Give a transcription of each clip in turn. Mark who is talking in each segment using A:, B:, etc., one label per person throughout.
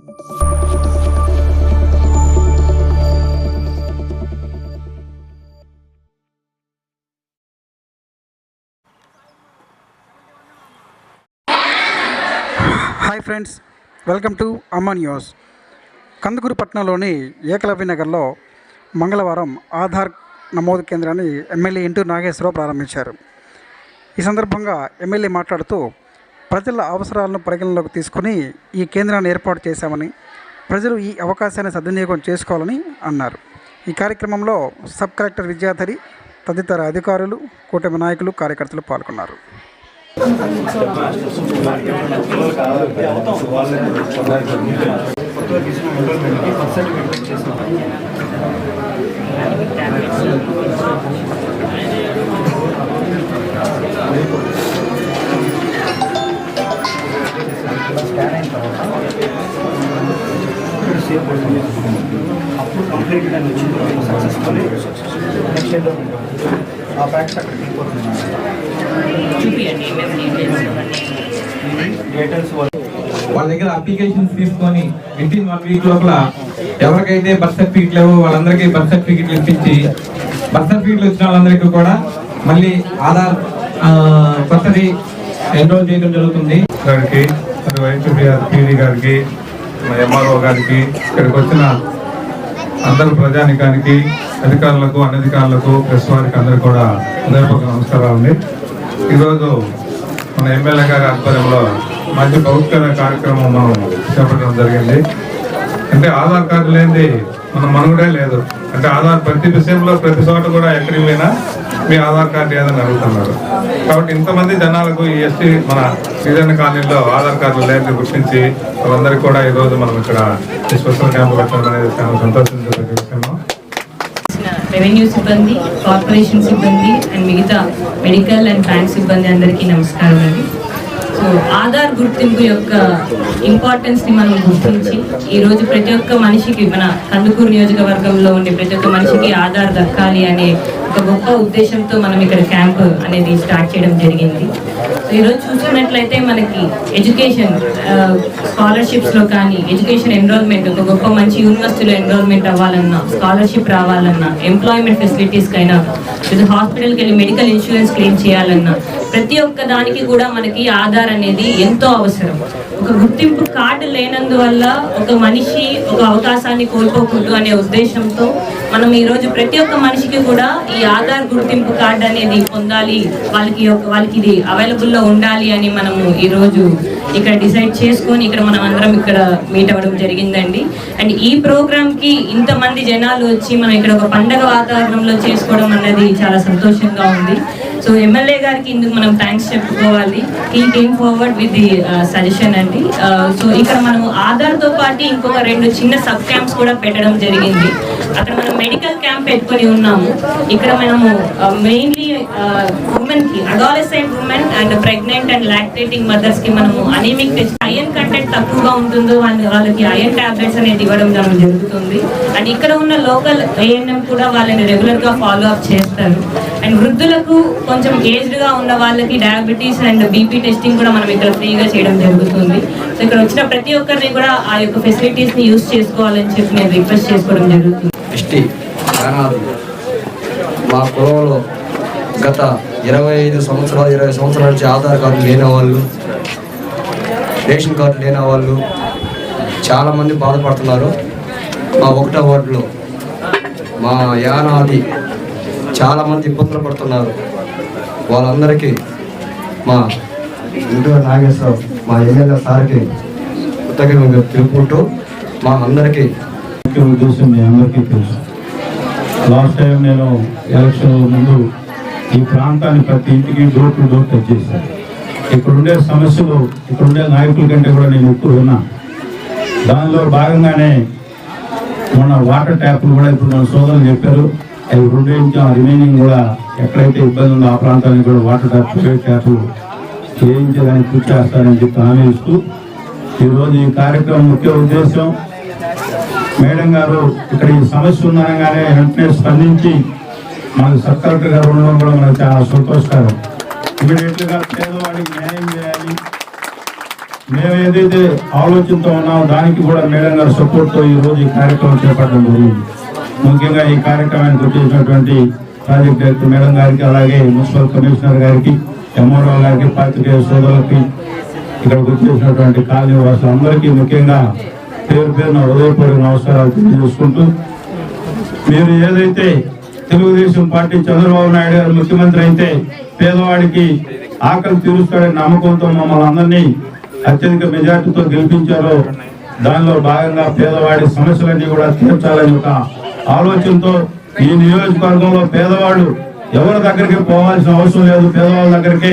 A: Hi friends welcome to Amma news Kandukur పట్టణంలోని ఏకలవ్య నగర్లో మంగళవారం ఆధార్ నమోదు కేంద్రాన్ని ఎమ్మెల్యే ఇంటూ నాగేశ్వరరావు ప్రారంభించారు. ఈ సందర్భంగా ఎమ్మెల్యే మాట్లాడుతూ ప్రజల అవసరాలను పరిగణలోకి తీసుకుని ఈ కేంద్రాన్ని ఏర్పాటు చేశామని ప్రజలు ఈ అవకాశాన్ని సద్వినియోగం చేసుకోవాలని అన్నారు. ఈ కార్యక్రమంలో సబ్ కలెక్టర్ విద్యాధరి తదితర అధికారులు కూటమి నాయకులు కార్యకర్తలు పాల్గొన్నారు.
B: ఆ ఫ్యాక్ట్స్
C: డీటెయిల్స్
D: వాళ్ళ. దగ్గర అప్లికేషన్స్ తీసుకొని విత్ ఇన్ వన్ వీక్ లోపల ఎవరికైతే బర్త్ సర్టిఫికెట్ లేవో వాళ్ళందరికీ బర్త్ సర్టిఫికెట్లు ఇప్పించి బర్త్ సర్టిఫికెట్లు వచ్చిన వాళ్ళందరికీ కూడా మళ్ళీ ఆధార్ కొత్తది ఎన్రోల్ చేయడం జరుగుతుంది.
E: గారికి పీడి గారికి ఎంఆర్ఓ గారికి ఇక్కడికి వచ్చిన అందరు ప్రజానికానికి అధికారులకు అనధికారులకు ప్రెస్ వారికి అందరికీ కూడా హృదయపూర్వక నమస్కారాలండి ఈరోజు మన ఎమ్మెల్యే గారి ఆధ్వర్యంలో మంచి పవిత్రమైన కార్యక్రమం మనం చేపట్టడం జరిగింది. అంటే ఆధార్ కార్డు లేనిది మన మనుగడే లేదు. అంటే ఆధార్ ప్రతి విషయంలో ప్రతి చోట కూడా ఎక్కడికి పోయినా మీ ఆధార్ కార్డు ఏదని అడుగుతున్నారు. కాబట్టి ఇంతమంది జనాలకు ఈ ఎస్టీ మన సీజన్ కాలనీలో ఆధార్ కార్డు లేదని గుర్తించి వాళ్ళందరికీ కూడా ఈరోజు మనం ఇక్కడ ఈ స్పెషల్ క్యాంప్ పెట్టడం అనేది చాలా సంతోషించే విషయము
C: రెవెన్యూ సిబ్బంది కార్పొరేషన్ సిబ్బంది అండ్ మిగతా మెడికల్ అండ్ బ్యాంక్ సిబ్బంది అందరికీ నమస్కారం అండి. సో ఆధార్ గుర్తింపు యొక్క ఇంపార్టెన్స్ని మనం గుర్తించి ఈరోజు ప్రతి ఒక్క మనిషికి మన కందుకూరు నియోజకవర్గంలో ఉండే ప్రతి ఒక్క మనిషికి ఆధార్ దక్కాలి అనే ఒక గొప్ప ఉద్దేశంతో మనం ఇక్కడ క్యాంప్ అనేది స్టార్ట్ చేయడం జరిగింది. సో ఈరోజు చూసుకున్నట్లయితే మనకి ఎడ్యుకేషన్ స్కాలర్షిప్స్లో కానీ ఎడ్యుకేషన్ ఎన్రోల్మెంట్ ఒక గొప్ప మంచి యూనివర్సిటీలో ఎన్రోల్మెంట్ అవ్వాలన్నా స్కాలర్షిప్ రావాలన్నా ఎంప్లాయ్మెంట్ ఫెసిలిటీస్ కైనా లేదా హాస్పిటల్కి వెళ్ళి మెడికల్ ఇన్సూరెన్స్ క్లెయిమ్ చేయాలన్నా ప్రతి ఒక్క దానికి కూడా మనకి ఆధార్ అనేది ఎంతో అవసరం. ఒక గుర్తింపు కార్డు లేనందువల్ల ఒక మనిషి ఒక అవకాశాన్ని కోల్పోకూడదు అనే ఉద్దేశంతో మనం ఈ రోజు ప్రతి ఒక్క మనిషికి కూడా ఈ ఆధార్ గుర్తింపు కార్డు అనేది పొందాలి వాళ్ళకి ఒక వాళ్ళకి ఇది అవైలబుల్లో ఉండాలి అని మనము ఈరోజు ఇక్కడ డిసైడ్ చేసుకొని ఇక్కడ మనం అందరం ఇక్కడ మీట్ అవ్వడం జరిగిందండి. అండ్ ఈ ప్రోగ్రామ్కి ఇంతమంది జనాలు వచ్చి మనం ఇక్కడ ఒక పండగ వాతావరణంలో చేసుకోవడం అన్నది చాలా సంతోషంగా ఉంది. సో ఎమ్మెల్యే గారికి ఇందుకు మనం థ్యాంక్స్ చెప్పుకోవాలి. ఈ came forward with the suggestion అండి. Uh, సో ఇక్కడ మనం ఆధార్తో పాటు ఇంకొక రెండు చిన్న సబ్ క్యాంప్స్ కూడా పెట్టడం జరిగింది. అక్కడ మనం మెడికల్ క్యాంప్ పెట్టుకొని ఉన్నాము. ఇక్కడ మనము మెయిన్లీ ఉమెన్కి adolescent women and pregnant and lactating మదర్స్కి మనము అనేమిక్ టెస్ట్ ఐరన్ కంటెంట్ తక్కువగా ఉంటుందో వాళ్ళ వాళ్ళకి ఐరన్ టాబ్లెట్స్ అనేది ఇవ్వడం జరుగుతుంది. అండ్ ఇక్కడ ఉన్న లోకల్ ఏఎన్ఎం కూడా వాళ్ళని రెగ్యులర్గా ఫాలో అప్ చేస్తారు. అండ్ వృద్ధులకు కొంచెం ఏజ్డ్గా ఉన్న వాళ్ళకి డయాబెటీస్ అండ్ బీపీ టెస్టింగ్ కూడా మనం ఇక్కడ ఫ్రీగా చేయడం జరుగుతుంది. సో ఇక్కడ వచ్చిన ప్రతి ఒక్కరిని కూడా ఆ యొక్క ఫెసిలిటీస్ని యూస్ చేసుకోవాలని చెప్పి నేను రిక్వెస్ట్ చేసుకోవడం జరుగుతుంది.
F: ఎస్టీ యానాది మా కులంలో గత ఇరవై ఐదు సంవత్సరాలు ఇరవై సంవత్సరాల నుంచి ఆధార్ కార్డు లేని వాళ్ళు రేషన్ కార్డు లేని వాళ్ళు చాలామంది బాధపడుతున్నారు. మా ఒకటో వార్డులో మా యానాది చాలామంది ఇబ్బందులు పడుతున్నారు. వాళ్ళందరికీ మా ఇంటి నాగేశ్వరరావు మా ఎమ్మెల్యే సార్కి కృతజ్ఞతలు తెలుపుకుంటూ మా అందరికీ
G: ముఖ్య ఉద్దేశం మీ అందరికీ తెలుసు. లాస్ట్ టైం నేను ఎలక్షన్ ముందు ఈ ప్రాంతాన్ని ప్రతి ఇంటికి డోర్ టు డోర్ టచ్ చేశాను. ఇక్కడుండే సమస్యలు ఇక్కడుండే నాయకుల కంటే కూడా నేను ఎక్కువ విన్నా దానిలో భాగంగానే మొన్న వాటర్ ట్యాప్లు కూడా ఇప్పుడు మన సోదరులు చెప్పారు. అవి రెండు ఇంకా రిమైనింగ్ కూడా ఎక్కడైతే ఇబ్బంది ఉందో ఆ ప్రాంతానికి కూడా వాటర్ ట్యాప్ ట్యాప్లు చేయించడానికి కృషి చేస్తానని చెప్పి హామీ ఇస్తూ ఈరోజు ఈ కార్యక్రమం ముఖ్య ఉద్దేశం మేడం గారు ఇక్కడ ఈ సమస్య ఉందనగానే వెంటనే స్పందించి మనకు సబ్ కలెక్టర్ గారు ఉండడం కూడా మనకు చాలా సంతోషకరం. ఇమీడియట్గా పేదవాడికి న్యాయం చేయాలి. మేము ఏదైతే ఆలోచనతో ఉన్నామో దానికి కూడా మేడం గారి సపోర్ట్ ఈరోజు ఈ రోజు ఈ కార్యక్రమం చేపట్టడం జరిగింది. ముఖ్యంగా ఈ కార్యక్రమానికి వచ్చేసినటువంటి ప్రాజెక్ట్ డైరెక్టర్ మేడం గారికి అలాగే మున్సిపల్ కమిషనర్ గారికి ఎంఆర్ఓ గారికి పాత్రికేయ సోదరులకి ఇక్కడికి వచ్చేసినటువంటి కాలనీ వాసులందరికీ ముఖ్యంగా పేరు పేరున హృదయపూర్వక నమస్కారాలు తెలియజేసుకుంటూ మీరు ఏదైతే తెలుగుదేశం పార్టీ చంద్రబాబు నాయుడు గారు ముఖ్యమంత్రి అయితే పేదవాడికి ఆకలి తీరుస్తాడని నమ్మకంతో మమ్మల్ని అందరినీ అత్యధిక మెజార్టీతో గెలిపించారో దానిలో భాగంగా పేదవాడి సమస్యలన్నీ కూడా తీర్చాలని ఒక ఆలోచనతో ఈ నియోజకవర్గంలో పేదవాడు ఎవరి దగ్గరికి పోవాల్సిన అవసరం లేదు. పేదవాళ్ళ దగ్గరికి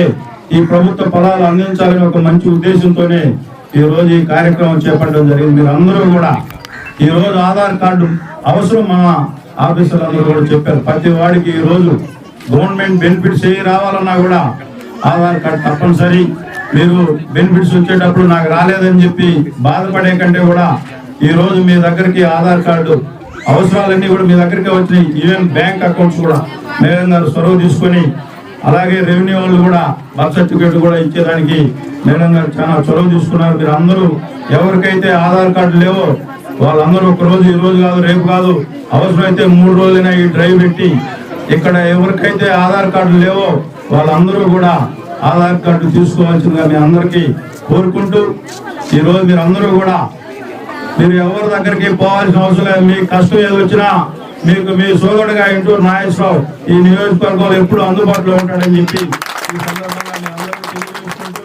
G: ఈ ప్రభుత్వ ఫలాలు అందించాలని ఒక మంచి ఉద్దేశంతోనే ఈరోజు ఈ కార్యక్రమం చేపట్టడం జరిగింది. మీరు అందరూ కూడా ఈరోజు ఆధార్ కార్డు అవసరం మా ఆఫీసర్లు అందరూ కూడా చెప్పారు. ప్రతి వాడికి ఈరోజు గవర్నమెంట్ బెనిఫిట్స్ ఏ రావాలన్నా కూడా ఆధార్ కార్డు తప్పనిసరి. మీరు బెనిఫిట్స్ వచ్చేటప్పుడు నాకు రాలేదని చెప్పి బాధపడే కంటే కూడా ఈరోజు మీ దగ్గరికి ఆధార్ కార్డు అవసరాలన్నీ కూడా మీ దగ్గరికి వచ్చినాయి. ఈవెన్ బ్యాంక్ అకౌంట్స్ కూడా. మేడం గారు చొరవ తీసుకొని అలాగే రెవెన్యూ వాళ్ళు కూడా బర్త్ సర్టిఫికేట్ కూడా ఇచ్చేదానికి మేడం గారు చాలా చొరవ తీసుకున్నారు. మీరు అందరూ ఎవరికైతే ఆధార్ కార్డు లేవో వాళ్ళందరూ ఒక రోజు ఈ రోజు కాదు రేపు కాదు అవసరమైతే మూడు రోజులైనా ఈ డ్రైవ్ పెట్టి ఇక్కడ ఎవరికైతే ఆధార్ కార్డు లేవో వాళ్ళందరూ కూడా ఆధార్ కార్డు తీసుకోవాల్సిందిగా మీ అందరికీ కోరుకుంటూ ఈరోజు మీరు అందరూ కూడా మీరు ఎవరి దగ్గరికి పోవాల్సిన అవసరం లేదు. మీ కష్టం ఏది వచ్చినా మీకు మీ సోదరుడుగా ఇంటూ నాగేశ్వరరావు ఈ నియోజకవర్గంలో ఎప్పుడు అందుబాటులో ఉంటాడని చెప్పి ఈ సందర్భంగా అందరికీ తెలియజేసుకుంటూ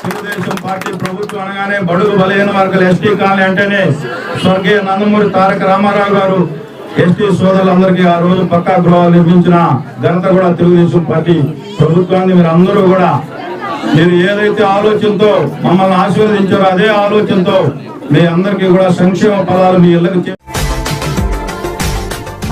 G: తెలుగుదేశం పార్టీ ప్రభుత్వం అనగానే బడుగు బలహీన వర్గాల ఎస్టీ కాలనీ అంటేనే స్వర్గీయ నందమూరి తారక రామారావు గారు ఎస్టీ సోదరులందరికీ ఆ రోజు పక్కా గృహాలు నిర్మించిన ఘనత కూడా తెలుగుదేశం పార్టీ ప్రభుత్వాన్ని మీరు అందరూ కూడా మీరు ఏదైతే ఆలోచనతో మమ్మల్ని ఆశీర్వదించారో అదే ఆలోచనతో మీ అందరికీ కూడా సంక్షేమ పదాలు మీ ఇళ్ళకి